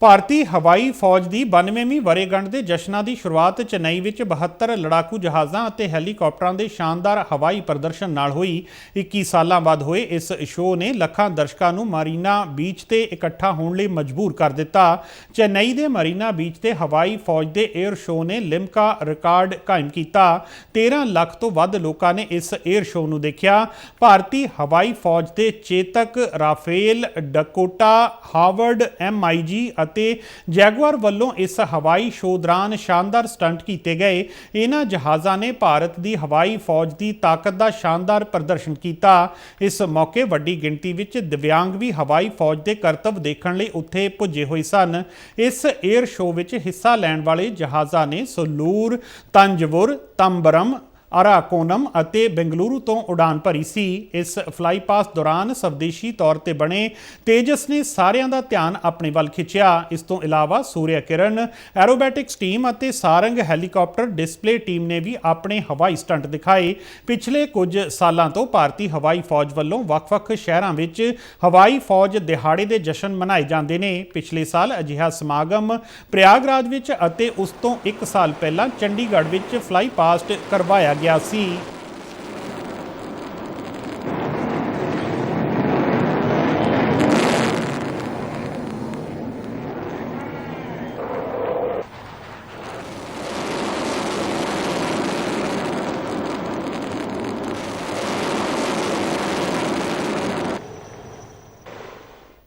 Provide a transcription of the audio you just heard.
ਭਾਰਤੀ ਹਵਾਈ ਫੌਜ ਦੀ 92ਵੀਂ ਵਰ੍ਹੇਗੰਢ ਦੇ ਜਸ਼ਨਾਂ ਦੀ ਸ਼ੁਰੂਆਤ ਚੇਨਈ ਵਿੱਚ 72 ਲੜਾਕੂ ਜਹਾਜ਼ਾਂ ਅਤੇ ਹੈਲੀਕਾਪਟਰਾਂ ਦੇ ਸ਼ਾਨਦਾਰ ਹਵਾਈ ਪ੍ਰਦਰਸ਼ਨ ਨਾਲ ਹੋਈ। 21 ਸਾਲਾਂ ਬਾਅਦ ਹੋਏ ਇਸ ਸ਼ੋਅ ਨੇ ਲੱਖਾਂ ਦਰਸ਼ਕਾਂ ਨੂੰ ਮਰੀਨਾ ਬੀਚ ਤੇ ਇਕੱਠਾ ਹੋਣ ਲਈ ਮਜਬੂਰ ਕਰ ਦਿੱਤਾ। ਚੇਨਈ ਦੇ ਮਰੀਨਾ ਬੀਚ ਤੇ ਹਵਾਈ ਫੌਜ ਦੇ 에ਅਰ ਸ਼ੋਅ ਨੇ ਲਿਮਕਾ ਰਿਕਾਰਡ ਕਾਇਮ ਕੀਤਾ। 13 ਲੱਖ ਤੋਂ ਵੱਧ ਲੋਕਾਂ ਨੇ ਇਸ 에ਅਰ ਸ਼ੋਅ ਨੂੰ ਦੇਖਿਆ। ਭਾਰਤੀ ਹਵਾਈ ਫੌਜ ਦੇ Chetak Rafale Dakota, Harvard MIG ਅਤੇ ਜੈਗੁਆਰ ਵੱਲੋਂ ਇਸ ਹਵਾਈ ਸ਼ੋਅ ਦੌਰਾਨ ਸ਼ਾਨਦਾਰ ਸਟੰਟ ਕੀਤੇ ਗਏ। ਇਹਨਾਂ ਜਹਾਜ਼ਾਂ ਨੇ ਭਾਰਤ ਦੀ ਹਵਾਈ ਫੌਜ ਦੀ ਤਾਕਤ ਦਾ ਸ਼ਾਨਦਾਰ ਪ੍ਰਦਰਸ਼ਨ ਕੀਤਾ। ਇਸ ਮੌਕੇ ਵੱਡੀ ਗਿਣਤੀ ਵਿੱਚ ਦਿਵਿਆਂਗ ਵੀ ਹਵਾਈ ਫੌਜ ਦੇ ਕਰਤੱਵ ਦੇਖਣ ਲਈ ਉੱਥੇ ਪੁੱਜੇ ਹੋਏ ਸਨ। ਇਸ 에ਅਰ ਸ਼ੋਅ ਵਿੱਚ ਹਿੱਸਾ ਲੈਣ ਵਾਲੇ ਜਹਾਜ਼ਾਂ ਨੇ ਸਲੂਰ, ਤੰਜਵੁਰ, ਤੰਬਰਮ ਅਰਾਕੋਨਮ ਅਤੇ ਬੈਂਗਲੁਰੂ ਤੋਂ ਉਡਾਨ ਭਰੀ ਸੀ। ਇਸ ਫਲਾਈ ਪਾਸ ਦੌਰਾਨ ਸਵਦੇਸ਼ੀ ਤੌਰ ਤੇ ਬਣੇ ਤੇਜਸ ਨੇ ਸਾਰਿਆਂ ਦਾ ਧਿਆਨ ਆਪਣੇ ਵੱਲ ਖਿੱਚਿਆ। ਇਸ ਤੋਂ ਇਲਾਵਾ ਸੂਰਿਆ ਕਿਰਨ ਐਰੋਬੈਟਿਕਸ ਟੀਮ ਅਤੇ ਸਾਰੰਗ ਹੈਲੀਕਾਪਟਰ ਡਿਸਪਲੇ ਟੀਮ ਨੇ ਵੀ ਆਪਣੇ ਹਵਾਈ ਸਟੰਟ ਦਿਖਾਏ। ਪਿਛਲੇ ਕੁਝ ਸਾਲਾਂ ਤੋਂ ਭਾਰਤੀ ਹਵਾਈ ਫੌਜ ਵੱਲੋਂ ਵੱਖ-ਵੱਖ ਸ਼ਹਿਰਾਂ ਵਿੱਚ ਹਵਾਈ ਫੌਜ ਦਿਹਾੜੇ ਦੇ ਜਸ਼ਨ ਮਨਾਏ ਜਾਂਦੇ ਨੇ। ਪਿਛਲੇ ਸਾਲ ਅਜਿਹਾ ਸਮਾਗਮ ਪ੍ਰਯਾਗਰਾਜ ਵਿੱਚ ਅਤੇ ਉਸ ਤੋਂ 1 ਸਾਲ ਪਹਿਲਾਂ ਚੰਡੀਗੜ੍ਹ ਵਿੱਚ ਫਲਾਈ ਪਾਸਟ ਕਰਵਾਇਆ ਗਿਆ ਸੀ